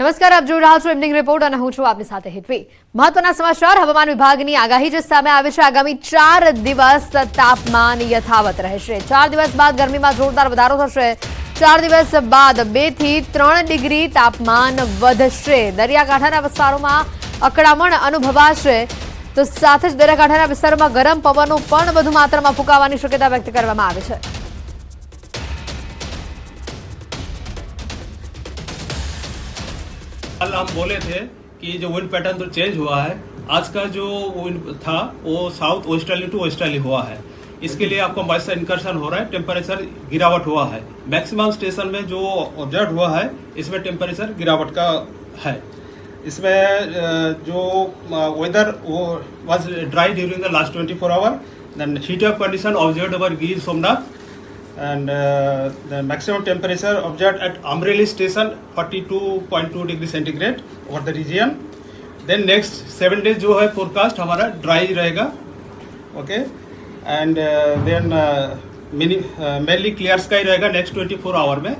નમસ્કાર, આપ જોઈ રહ્યા છો ઇવનિંગ રિપોર્ટ અને હું છું આપની સાથે હિતવી. મહત્વના સમાચાર, હવામાન વિભાગની આગાહી જે સામે આવી છે, આગામી ચાર દિવસ તાપમાન યથાવત રહેશે. ચાર દિવસ બાદ ગરમીમાં જોરદાર વધારો થશે. ચાર દિવસ બાદ બેથી ત્રણ ડિગ્રી તાપમાન વધશે. દરિયાકાંઠાના વિસ્તારોમાં અકળામણ અનુભવાશે. તો સાથે જ દરિયાકાંઠાના વિસ્તારોમાં ગરમ પવનો પણ વધુ માત્રામાં ફૂંકાવાની શક્યતા વ્યક્ત કરવામાં આવી છે. कल हम बोले थे कि जो विंड पैटर्न तो चेंज हुआ है, आज का जो विंड था, वो साउथ वेस्टर्ली टू वेस्टर्ली हुआ है। इसके लिए आपको मॉइस्चर इनकर्शन हो रहा है टेम्परेचर गिरावट हुआ है। मैक्सिमम स्टेशन में जो ऑब्ज़र्व हुआ है, इसमें टेम्परेचर गिरावट का है। इसमें जो वेदर वो was dry during the last 24 hour then heat of condition observe over Gir Somnath and uh, the maximum temperature observed at Amreli station 42.2 degree centigrade over the region. Then next seven days जो है forecast हमारा dry रहेगा, okay, and uh, then uh, mini uh, mainly clear sky रहेगा next 24 hour में.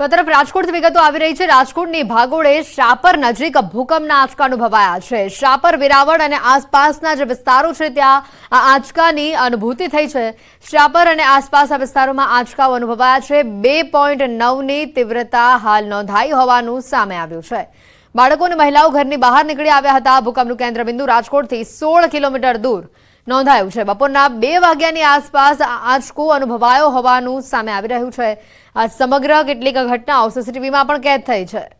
તો તરફ રાજકોટ વિગતો આવી રહી છે. રાજકોટની ભાગોળે શાપર નજીક ભૂકંપના આંચકા અનુભવાયા છે. શાપર વેરાવળ અને આસપાસના જે વિસ્તારો છે, ત્યાં આ આંચકાની અનુભૂતિ થઈ છે. શાપર અને આસપાસના વિસ્તારોમાં આંચકાઓ અનુભવાયા છે. બે પોઈન્ટ નવની તીવ્રતા હાલ નોંધાઈ હોવાનું સામે આવ્યું છે. બાળકો અને મહિલાઓ ઘરની બહાર નીકળી આવ્યા હતા. ભૂકંપનું કેન્દ્રબિંદુ રાજકોટથી સોળ કિલોમીટર દૂર. નોંધાયું છે. બપોરના બે વાગ્યાની આસપાસ આંચકો અનુભવાયો હોવાનું સામે આવી રહ્યું છે. આ સમગ્ર કેટલીક ઘટનાઓ સીસીટીવીમાં પણ કેદ થઈ છે.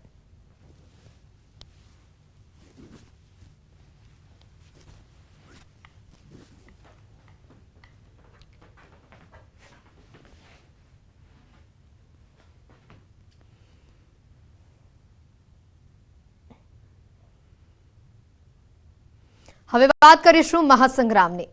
હવે વાત કરીશું મહાસંગ્રામની.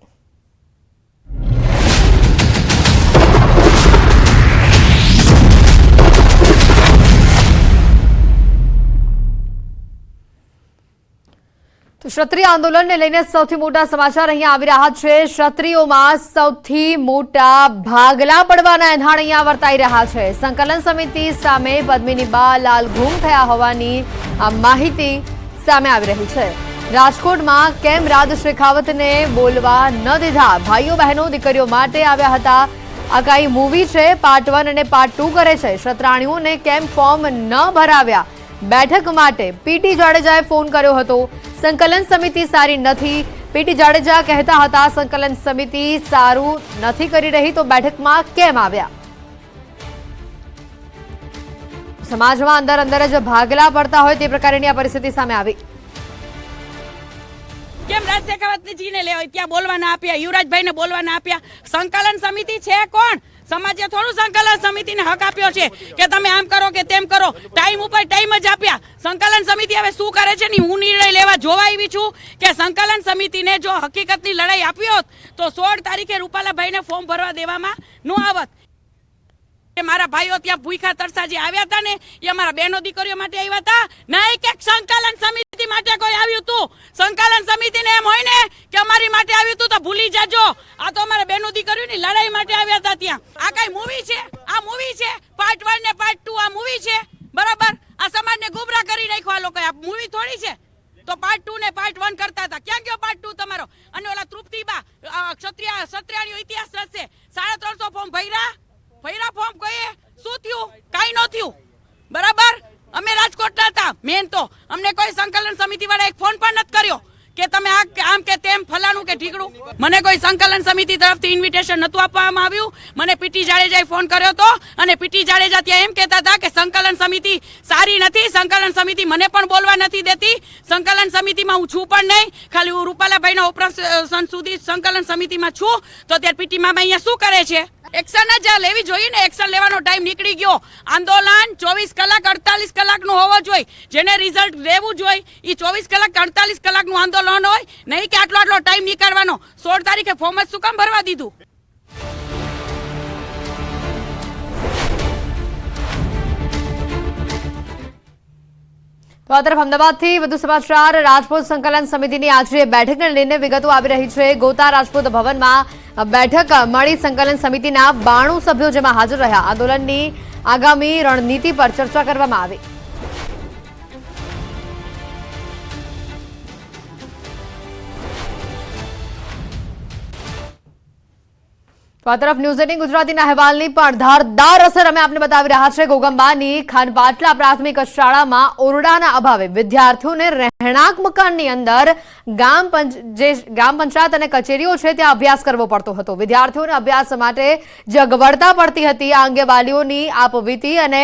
ક્ષત્રિય આંદોલનને લઈને સૌથી મોટા સમાચાર અહીંયા આવી રહ્યા છે. ક્ષત્રિયોમાં સૌથી મોટા ભાગલા પડવાના એંધાણ અહીંયા વર્તાઈ રહ્યા છે. સંકલન સમિતિ સામે પદ્મિની બા લાલ ગુમ થયા હોવાની આ માહિતી સામે આવી રહી છે. રાજકોટમાં કેમ રાજ શેખાવતને બોલવા ન દીધા? ભાઈઓ, બહેનો, દીકરીઓ માટે આવ્યા હતા. આ કઈ મૂવી છે? પાર્ટ વન અને પાર્ટ ટુ કરે છે. ક્ષત્રાણીઓને કેમ ફોર્મ ન ભરાવ્યા? બેઠક માટે પીટી જાડેજાએ ફોન કર્યો હતો. સંકલન સમિતિ સારી નથી. પીટી જાડેજા કહેતા હતા, સંકલન સમિતિ સારું નથી કરી રહી, તો બેઠકમાં કેમ આવ્યા? સમાજમાં અંદર અંદર જ ભાગલા પડતા હોય તે પ્રકારની આ પરિસ્થિતિ સામે આવી. રાજ લેવાય ત્યાં બોલવા ના આપ્યા યુવરાજભાઈ ને બોલવા ના આપ્યા. સંકલન સમિતિ છે કોણ? સમાજે થોડું સંકલન સમિતિને હક આપ્યો છે કે તમે આમ કરો કે તેમ કરો. ટાઈમ ઉપર ટાઈમ જ આપ્યા. સંકલન સમિતિ હવે શું કરે છે ને હું નિર્ણય લેવા જોવા આવી છું કે સંકલન સમિતિને જો હકીકતની લડાઈ આપી હોત, તો સોળ તારીખે રૂપાલાભાઈને ફોર્મ ભરવા દેવામાં ન આવત. મારા ભાઈઓ ત્યાં ભૂખા તરસા જે આવ્યા હતા ને, એ અમારા બહેનો દીકરીઓ માટે આવ્યા હતા. ના એક સંકલન સમિતિ માટે કોઈ આવ્યું તું? સંકલન સમિતિને એમ હોય ને કે અમારી માટે આવ્યું તું તો ભૂલી જાજો. આ તો અમારા બહેનો દીકરીઓની લડાઈ માટે આવ્યા હતા ત્યાં. આ કઈ મૂવી છે? આ મૂવી છે? પાર્ટ વન ને પાર્ટ ટુ આ મૂવી છે? બરાબર? આ સમાજને ગુમરા કરી નાખ્યો લોકો આ મૂવી થોડી છે? તો પાર્ટ ટુ ને પાર્ટ વન કરતા હતા. ક્યાં ગયો પાર્ટ ટુ તમારો? અને ઓલા તૃપ્તિબા ક્ષત્રિય, ક્ષત્રિયાણીઓ ઇતિહાસ રચશે. સાડા ત્રણસો ફોર્મ ભૈરા ભૈરા ફોર્મ કહીએ શું થયું? કાઈ ન થયું. બરાબર? અમે રાજકોટના હતા મેન તો. અમને કોઈ સંકલન સમિતિ વાળા એક ફોન પણ નથી કર્યો કે તમે આમ કે તેમ ફલાણું કે ઠીકડું મને કોઈ સંકલન સમિતિ તરફથી ઇન્વિટેશન નતું આપવામાં આવ્યું. મને પીટી જાડેજાએ ફોન કર્યો હતો અને પીટી જાડેજા ત્યાં એમ કહેતા હતા કે સંકલન સમિતિ સારી નથી, સંકલન સમિતિ મને પણ બોલવા નથી દેતી. સંકલન સમિતિમાં હું છું પણ નહીં. ખાલી હું રૂપાલાભાઈના ઓપરેશન સુધી સંકલન સમિતિમાં છું. તો ત્યારે પીટી મામા અહીંયા શું કરે છે? એક્શન જ લેવી જોઈએ ને. એક્શન લેવાનો ટાઈમ નીકળી ગયો. આંદોલન ચોવીસ કલાક અડતાલીસ કલાકનું હોવો જોઈએ. જેને રિઝલ્ટ લેવું જોઈએ એ ચોવીસ કલાક અડતાલીસ કલાકનું આંદોલન હોય. નહીં કે આટલો આટલો ટાઈમ નીકાળવાનો. સોળ તારીખે ફોર્મ જ શું કામ ભરવા દીધું? તો આ તરફ અમદાવાદથી વધુ સમાચાર. રાજપૂત સંકલન સમિતિની આજે બેઠકને લઈને વિગતો આવી રહી છે. ગોતા રાજપૂત ભવનમાં બેઠક મળી સંકલન સમિતિના બાણું સભ્યો જેમાં હાજર રહ્યા. આંદોલનની આગામી રણનીતિ પર ચર્ચા કરવામાં આવી. તો આ તરફ ન્યૂઝ એટીન ગુજરાતીના અહેવાલની પણ ધારદાર અસર અમે આપને બતાવી રહ્યા છે ઘોગંબાની ખાનપાટલા પ્રાથમિક શાળામાં ઓરડાના અભાવે વિદ્યાર્થીઓને રહેણાંક મકાનની અંદર ગામ જે ગ્રામ પંચાયત અને કચેરીઓ છે ત્યાં અભ્યાસ કરવો પડતો હતો. વિદ્યાર્થીઓને અભ્યાસ માટે જે અગવડતા પડતી હતી. આ અંગે વાલીઓની આપવીતી અને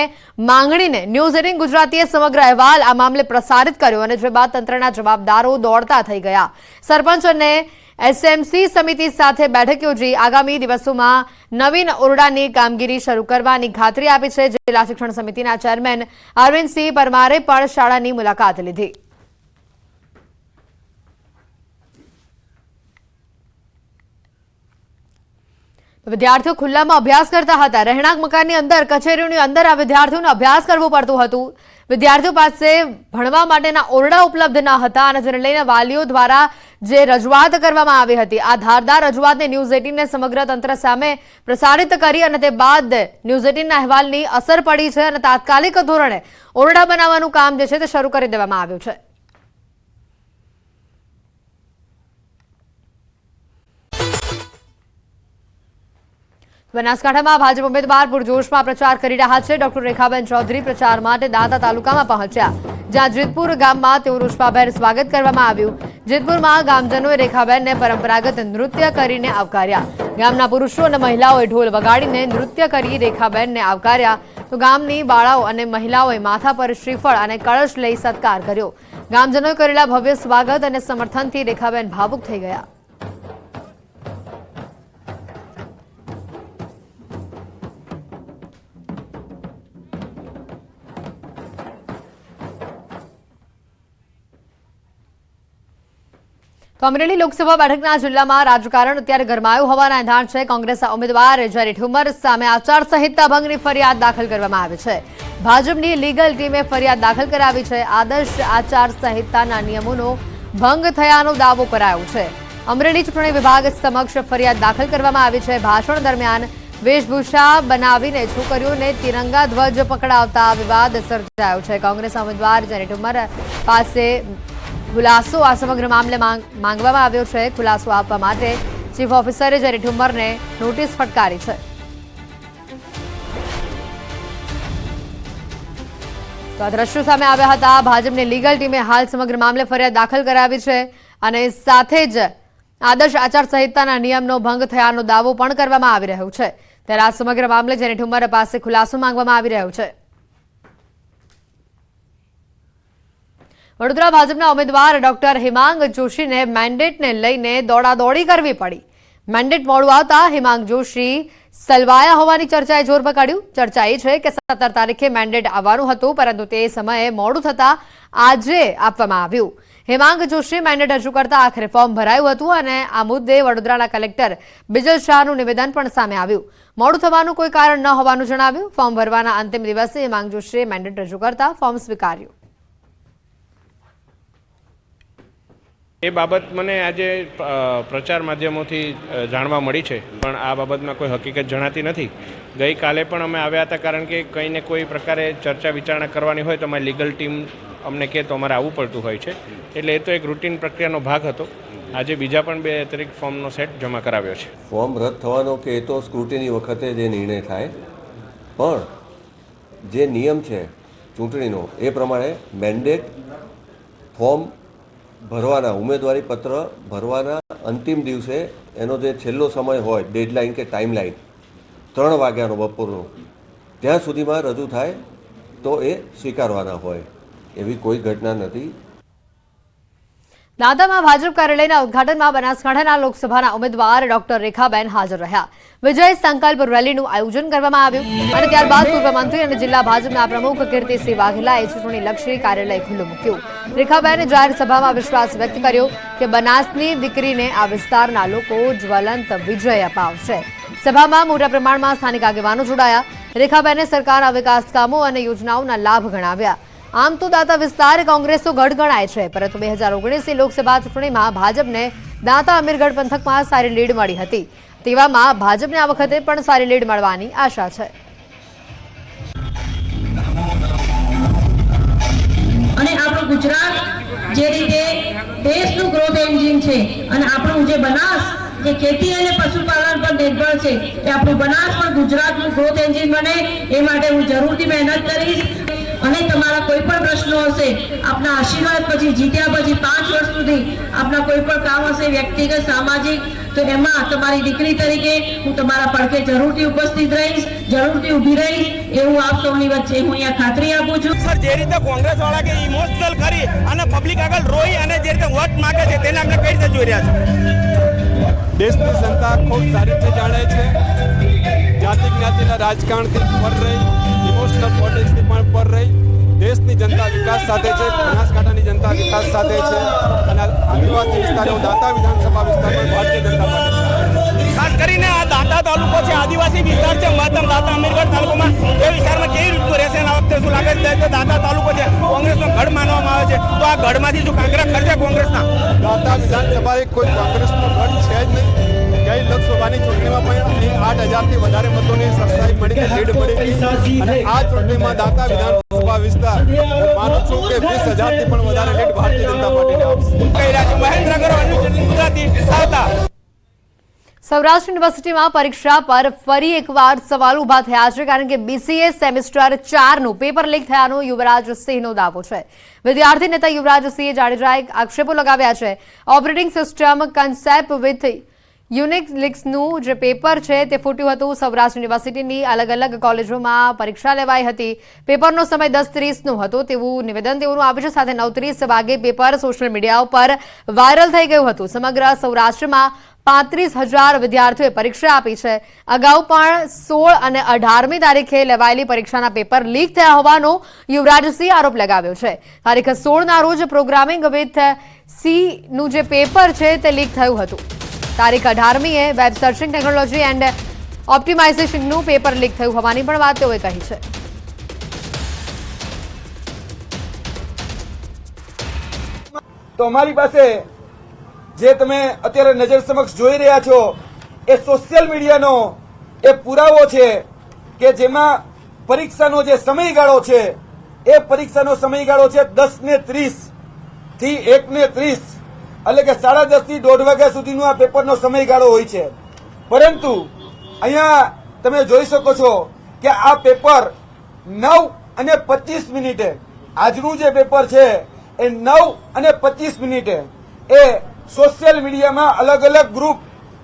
માંગણીને ન્યૂઝ એટીન ગુજરાતીએ સમગ્ર અહેવાલ આ મામલે પ્રસારિત કર્યો અને જે બાદ તંત્રના જવાબદારો દોડતા થઈ ગયા. સરપંચ અને એસએમસી સમિતિ સાથે બેઠક યોજી આગામી દિવસોમાં નવીન ઓરડાની કામગીરી શરૂ કરવાની ખાતરી આપી છે. જિલ્લા શિક્ષણ સમિતિના ચેરમેન અરવિંદસિંહ પરમારે પણ શાળાની મુલાકાત લીધી. વિદ્યાર્થીઓ ખુલ્લામાં અભ્યાસ કરતા હતા. રહેણાંક મકાનની અંદર, કચેરીઓની અંદર આ વિદ્યાર્થીઓને અભ્યાસ કરવું પડતું હતું. વિદ્યાર્થીઓ પાસે ભણવા માટેના ઓરડા ઉપલબ્ધ ન હતા અને જેને લઈને વાલીઓ દ્વારા જે રજૂઆત કરવામાં આવી હતી, આ ધારદાર રજૂઆતને ન્યૂઝ એટીનને સમગ્ર તંત્ર સામે પ્રસારિત કરી અને તે બાદ ન્યૂઝ એટીનના અહેવાલની અસર પડી છે અને તાત્કાલિક ધોરણે ઓરડા બનાવવાનું કામ જે છે તે શરૂ કરી દેવામાં આવ્યું છે. બનાસકાંઠામાં ભાજપ ઉમેદવાર પૂરજોશમાં પ્રચાર કરી રહ્યા છે. ડોક્ટર રેખાબેન ચૌધરી પ્રચાર માટે દાંતા તાલુકામાં પહોંચ્યા. જ્યાં જેતપુર ગામમાં તેઓ રૂષ્પાબેન સ્વાગત કરવામાં આવ્યું. જેતપુરમાં ગામજનોએ રેખાબેનને પરંપરાગત નૃત્ય કરીને આવકાર્યા. ગામના પુરુષો અને મહિલાઓએ ઢોલ વગાડીને નૃત્ય કરી રેખાબેનને આવકાર્યા. તો ગામની બાળાઓ અને મહિલાઓએ માથા પર શ્રીફળ અને કળશ લઈ સત્કાર કર્યો. ગામજનોએ કરેલા ભવ્ય સ્વાગત અને સમર્થનથી રેખાબેન ભાવુક થઈ ગયા. તો અમરેલી લોકસભા બેઠકના જિલ્લામાં રાજકારણ અત્યારે ગરમાયું હોવાના એંધાણ છે. કોંગ્રેસના ઉમેદવાર જરી ઠુમર સામે આચારસંહિતા ભંગની ફરિયાદ દાખલ કરવામાં આવી છે. ભાજપની લીગલ ટીમે ફરિયાદ દાખલ કરાવી છે. આદર્શ આચારસંહિતાના નિયમોનો ભંગ થયાનો દાવો કરાયો છે. અમરેલી ચૂંટણી વિભાગ સમક્ષ ફરિયાદ દાખલ કરવામાં આવી છે. ભાષણ દરમિયાન વેશભૂષા બનાવીને છોકરીઓને તિરંગા ધ્વજ પકડાવતા વિવાદ સર્જાયો છે. કોંગ્રેસના ઉમેદવાર જરી ઠુમર પાસે ખુલાસો આ સમગ્ર મામલે માંગ- માંગવામાં આવ્યો છે. ખુલાસો આપવા માટે ચીફ ઓફિસરે જ્યારે ઠુમ્મરને નોટિસ ફટકારી છે. તો આ દ્રશ્યો સામે આવ્યા હતા. ભાજપની લીગલ ટીમે હાલ સમગ્ર મામલે ફરિયાદ દાખલ કરાવી છે અને સાથે જ આદર્શ આચારસંહિતાના નિયમનો ભંગ થયાનો દાવો પણ કરવામાં આવી રહ્યો છે. ત્યારે આ સમગ્ર મામલે જેની ઠુમ્મર પાસે ખુલાસો માંગવામાં આવી રહ્યો છે. વડોદરા ભાજપના ઉમેદવાર ડોક્ટર હિમાંગ જોશીને મેન્ડેટને લઈને દોડાદોડી કરવી પડી. મેન્ડેટ મોડું આવતા હિમાંગ જોશી સલવાયા હોવાની ચર્ચાએ જોર પકડ્યું. ચર્ચા એ છે કે સત્તર તારીખે મેન્ડેટ આવવાનું હતું, પરંતુ તે સમયે મોડું થતાં આજે આપવામાં આવ્યું. હિમાંગ જોશી મેન્ડેટ રજૂ કરતા આખરે ફોર્મ ભરાયું હતું અને આ મુદ્દે વડોદરાના કલેક્ટર બિજલ શાહનું નિવેદન પણ સામે આવ્યું. મોડું થવાનું કોઈ કારણ ન હોવાનું જણાવ્યું. ફોર્મ ભરવાના અંતિમ દિવસે હિમાંગ જોશીએ મેન્ડેટ રજૂ કરતા ફોર્મ સ્વીકાર્યું. એ બાબત મને આજે પ્રચાર માધ્યમોથી જાણવા મળી છે. પણ આ બાબતમાં કોઈ હકીકત જણાતી નથી. ગઈકાલે પણ અમે આવ્યા હતા કારણ કે કંઈ ને કોઈ પ્રકારે ચર્ચા વિચારણા કરવાની હોય તો અમારી લીગલ ટીમ અમને કહે તો અમારે આવવું પડતું હોય છે. એટલે એ તો એક રૂટીન પ્રક્રિયાનો ભાગ હતો. આજે બીજા પણ બે અતિરિક્ત ફોર્મનો સેટ જમા કરાવ્યો છે. ફોર્મ રદ થવાનો કે એ તો સ્ક્રુટિની વખતે જે નિર્ણય થાય. પણ જે નિયમ છે ચૂંટણીનો, એ પ્રમાણે મેન્ડેટ ફોર્મ ભરવાના, ઉમેદવારી પત્ર ભરવાના અંતિમ દિવસે એનો જે છેલ્લો સમય હોય ડેડલાઇન કે ટાઈમલાઇન ત્રણ વાગ્યાનો બપોરનો, ત્યાં સુધીમાં રજૂ થાય તો એ સ્વીકારવાના હોય, એવી કોઈ ઘટના નથી. દાંતામાં ભાજપ કાર્યાલયના ઉદઘાટનમાં બનાસકાંઠાના લોકસભાના ઉમેદવાર ડોક્ટર રેખાબેન હાજર રહ્યા. વિજય સંકલ્પ રેલીનું આયોજન કરવામાં આવ્યું અને ત્યારબાદ પૂર્વ મંત્રી અને જિલ્લા ભાજપના પ્રમુખ કીર્તિસિંહ વાઘેલાએ ચૂંટણીલક્ષી કાર્યાલય ખુલ્લું મૂક્યું. રેખાબેને જાહેર સભામાં વિશ્વાસ વ્યક્ત કર્યો કે બનાસની દીકરીને આ વિસ્તારના લોકો જ્વલંત વિજય અપાવશે. સભામાં મોટા પ્રમાણમાં સ્થાનિક આગેવાનો જોડાયા. રેખાબેને સરકારના વિકાસ કામો અને યોજનાઓના લાભ ગણાવ્યા. આમ તો દાતા વિસ્તાર કોંગ્રેસનો ગઢ ગણાય છે, પરંતુ બે હજાર ઓગણીસની લોકસભા ચૂંટણીમાં ભાજપને દાતા અમીરગઢ પંથકમાં સારી લીડ મળી હતી. તેવામાં ભાજપને આ વખતે પણ સારી લીડ મળવાની આશા છે. અને આપણું ગુજરાત જે રીતે દેશનું ગ્રોથ એન્જિન છે અને આપણું જે બનાસ, જે ખેતી અને પશુપાલન પર નિર્ભર છે, એ આપણું બનાસ પણ ગુજરાતનું ગ્રોથ એન્જિન બને, એ માટે હું જરૂરથી મહેનત કરીશ. અને તમારા કોઈ પણ પ્રશ્નો હશે આપના આશીર્વાદ પછી જીત્યા પછી પાંચ વર્ષ સુધી આપના કોઈ પણ કામ હશે વ્યક્તિગત સામાજિક તો એમાં તમારી દીકરી તરીકે હું તમારા પડખે જરૂરથી ઉપસ્થિત રહીશ જરૂરથી ઊભી રહીશ એવું આપ સૌની વચ્ચે હું અહીંયા ખાતરી આપું છું. સર જે રીતે કોંગ્રેસ વાળા કે ઇમોશનલ કરી અને પબ્લિક આગળ રોઈ અને જે રીતે વોટ માંગે છે તેને આપણે કઈ રીતે જોઈ રહ્યા છે? દેશની જનતા ખૂબ સારી રીતે જાણે છે. જાતિ જ્ઞાતિના રાજકારણથી પર રહી. ઇમોશનલ પોલિટિક્સથી પણ પર રહી. દેશની જનતા વિકાસ સાથે છે બનાસકાંઠાની જનતા વિકાસ સાથે છે અને આદિવાસી વિસ્તારો દાંતા વિધાનસભા વિસ્તારમાં ભારતીય જનતા પાર્ટી ખાસ કરીને આ દાતા તાલુકો છે આદિવાસી વિસ્તાર છે મહત્તમ દાતા અમીરગઢ તાલુકામાં. એ વિસ્તારમાં કેવી રીતનું રહેશે આ વખતે શું લાગે છે? કે દાતા તાલુકો છે કોંગ્રેસનો ગઢ માનવામાં આવે છે. તો આ ગઢમાંથી શું કાંકરા ખર્ચે કોંગ્રેસના? દાતા વિધાનસભા એ કોઈ કોંગ્રેસનો ગઢ છે જ નહીં. ગઈ લોકસભાની ચૂંટણીમાં પણ આઠ હજારથી વધારે મતોની સરસાઈ મળી લીડ મળી અને આ ચૂંટણીમાં દાતા વિધાનસભા વિસ્તાર માનું છું કે વીસ હજારથી પણ વધારે લીડ ભારતીય જનતા પાર્ટીને આપશે. કહી રહ્યા છે મહેન્દ્ર અગ્રવાલ ગુજરાતી આવતા. સૌરાષ્ટ્ર યુનિવર્સિટીમાં પરીક્ષા પર ફરી એકવાર સવાલ ઊભા થયા છે કારણ કે બીસીએ સેમેસ્ટર ચારનું પેપર લીક થયાનો યુવરાજસિંહનો દાવો છે. વિદ્યાર્થી નેતા યુવરાજસિંહે જાડેજાએ આક્ષેપો લગાવ્યા છે. Operating system concept with Unix લીક્સનું જે પેપર છે તે ફૂટ્યું હતું સૌરાષ્ટ્ર યુનિવર્સિટીની અલગ અલગ કોલેજોમાં પરીક્ષા લેવાઈ હતી. પેપરનો સમય દસ ત્રીસનો હતો તેવું નિવેદન તેઓનું આવ્યું છે. સાથે નવ ત્રીસ વાગે પેપર સોશિયલ મીડિયા ઉપર વાયરલ થઈ ગયું હતું. સમગ્ર સૌરાષ્ટ્રમાં પાંત્રીસ હજાર વિદ્યાર્થીઓએ પરીક્ષા આપી છે. અગાઉ પણ સોળ અને અઢારમી તારીખે લેવાયેલી પરીક્ષાના પેપર લીક થયા હોવાનો યુવરાજસિંહ આરોપ લગાવ્યો છે. તારીખ સોળના રોજ પ્રોગ્રામિંગ વિથ સીનું જે પેપર છે તે લીક થયું હતું. તારીખ અઢારમીએ વેબ સર્ચિંગ ટેકનોલોજી એન્ડ ઓપ્ટિમાઇઝેશનનું પેપર લીક થયું હોવાની પણ વાત તેઓએ કહી છે. તો અમારી પાસે જે તમે અત્યારે નજર સમક્ષ જોઈ રહ્યા છો, એ સોશિયલ મીડિયાનો એ પુરાવો છે કે જેમાં પરીક્ષાનો જે સમયગાળો છે, એ પરીક્ષાનો સમયગાળો છે દસ ને ત્રીસથી એક ને ત્રીસ. એટલે કે સાડા દસથી દોઢ વાગ્યા સુધીનો આ પેપરનો સમયગાળો હોય છે. પરંતુ અહીંયા તમે જોઈ શકો છો કે આ પેપર નવ અને પચીસ મિનિટે, આજનું જે પેપર છે એ નવ અને પચીસ મિનિટે એ સોશિયલ મીડિયામાં અલગ અલગ ગ્રુપ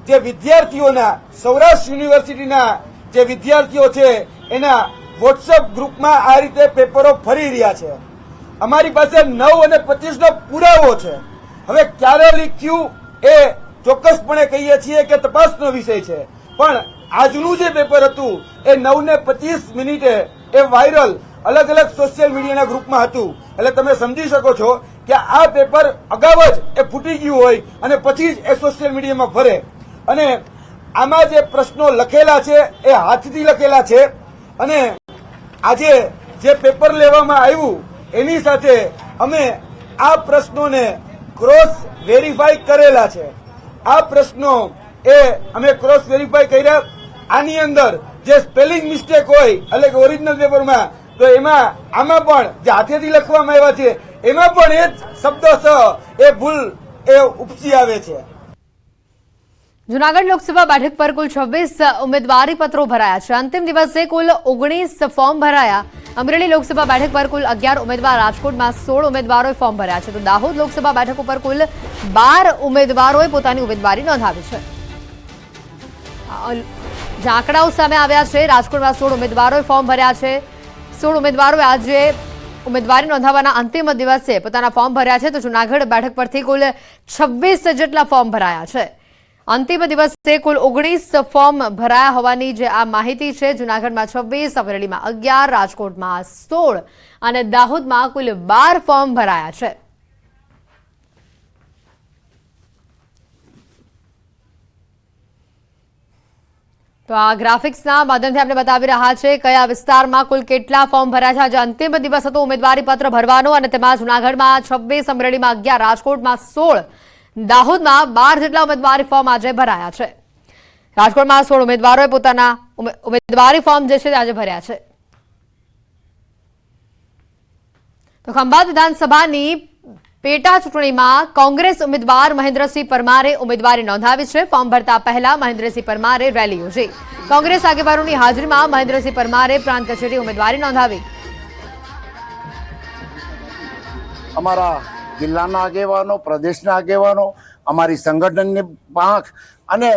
જે વિદ્યાર્થીઓના, સૌરાષ્ટ્ર યુનિવર્સિટીના જે વિદ્યાર્થીઓ છે એના વોટ્સઅપ ગ્રુપમાં આ રીતે પેપરો ફરી રહ્યા છે. અમારી પાસે નવ અને પચીસનો પુરાવો છે. હવે ક્યારે લીક થયું એ ચોક્કસપણે કહીએ છીએ કે તપાસનો વિષય છે. પણ આજનું જે પેપર હતું, એ નવ ને પચીસ મિનિટે એ વાયરલ અલગ અલગ સોશિયલ મીડિયાના ગ્રુપમાં હતું. એટલે તમે સમજી શકો છો કે આ પેપર અગાઉ જ એ ફૂટી ગયું હોય અને પછી જ એ સોશિયલ મીડિયામાં ફરે. અને આમાં જે પ્રશ્નો લખેલા છે, એ હાથથી લખેલા છે. અને આજે જે પેપર લેવામાં આવ્યું, એની સાથે અમે આ પ્રશ્નોને ક્રોસ વેરીફાઈ કરેલા છે. આ પ્રશ્નો એ અમે ક્રોસ વેરીફાઈ કર્યા. આની અંદર જે સ્પેલિંગ મિસ્ટેક હોય, એટલે કે ઓરિજિનલ પેપરમાં તો એમાં, આમાં પણ જે હાથેથી લખવામાં આવ્યા છે, એમાં પણ એ જ શબ્દશઃ એ ભૂલ, એ ઉપસી આવે છે. જુનાગઢ લોકસભા બેઠક પર કુલ છવ્વીસ ઉમેદવારી પત્રો ભરાયા છે. અંતિમ દિવસે કુલ ઓગણીસ ફોર્મ ભરાયા. અમરેલી લોકસભા બેઠક પર કુલ અગિયાર ઉમેદવાર, રાજકોટમાં સોળ ઉમેદવારોએ ફોર્મ ભર્યા છે. તો દાહોદ લોકસભા બેઠક ઉપર કુલ બાર ઉમેદવારોએ પોતાની ઉમેદવારી નોંધાવી છે. ઝાંકડાઓ સામે આવ્યા છે. રાજકોટમાં સોળ ઉમેદવારોએ ફોર્મ ભર્યા છે. સોળ ઉમેદવારોએ આજે ઉમેદવારી નોંધાવવાના અંતિમ દિવસે પોતાના ફોર્મ ભર્યા છે. તો જુનાગઢ બેઠક પરથી કુલ છવ્વીસ જેટલા ફોર્મ ભરાયા છે. અંતિમ દિવસે કુલ ઓગણીસ ફોર્મ ભરાયા હોવાની જે આ માહિતી છે, જુનાગઢમાં છવ્વીસ, અમરેલીમાં અગિયાર, રાજકોટમાં સોળ અને દાહોદમાં કુલ બાર ફોર્મ ભરાયા છે. તો આ ગ્રાફિક્સના માધ્યમથી આપણે બતાવી રહ્યા છે કયા વિસ્તારમાં કુલ કેટલા ફોર્મ ભર્યા છે. આજે અંતિમ દિવસ હતો ઉમેદવારી પત્ર ભરવાનો અને તેમાં જુનાગઢમાં છવ્વીસ, અમરેલીમાં અગિયાર, રાજકોટમાં સોળ દાહોદમાં બાર જેટલા ઉમેદવારી ફોર્મ આજે ભરાયા છે. રાજકોટમાં સોળ ઉમેદવારોએ પોતાના ઉમેદવારી ફોર્મ જે છે આજે ભર્યા છે. તો ખંભાત વિધાનસભાની પેટા ચૂંટણીમાં કોંગ્રેસ ઉમેદવાર મહેન્દ્રસિંહ પરમારે ઉમેદવારી નોંધાવી છે. ફોર્મ ભરતા પહેલા મહેન્દ્રસિંહ પરમારે રેલી યોજી. કોંગ્રેસ આગેવાનોની હાજરીમાં મહેન્દ્રસિંહ પરમારે પ્રાંત કચેરી ઉમેદવારી નોંધાવી. અમારા જિલ્લાના આગેવાનો, પ્રદેશના આગેવાનો, અમારી સંગઠનની પાંખ અને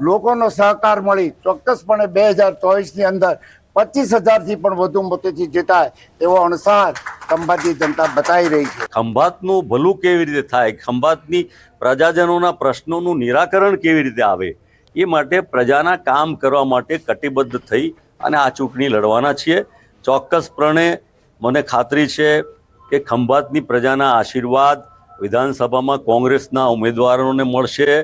લોકોનો સહકાર મળી ચોક્કસપણે બે હજાર ચોવીસની અંદર પચીસ હજારથી પણ વધુ મતોથી જીતાય એવો અણસાર ખંભાતની જનતા બતાવી રહી છે. ખંભાતનું ભલું કેવી રીતે થાય? ખંભાતની પ્રજાજનોના પ્રશ્નોનું નિરાકરણ કેવી રીતે આવે? એ માટે પ્રજાના કામ કરવા માટે કટિબદ્ધ થઈ અને આ ચૂંટણી લડવાના છીએ. ચોક્કસપણે મને ખાતરી છે કે ખંભાતની પ્રજાના આશીર્વાદ વિધાનસભામાં કોંગ્રેસના ઉમેદવારોને મળશે.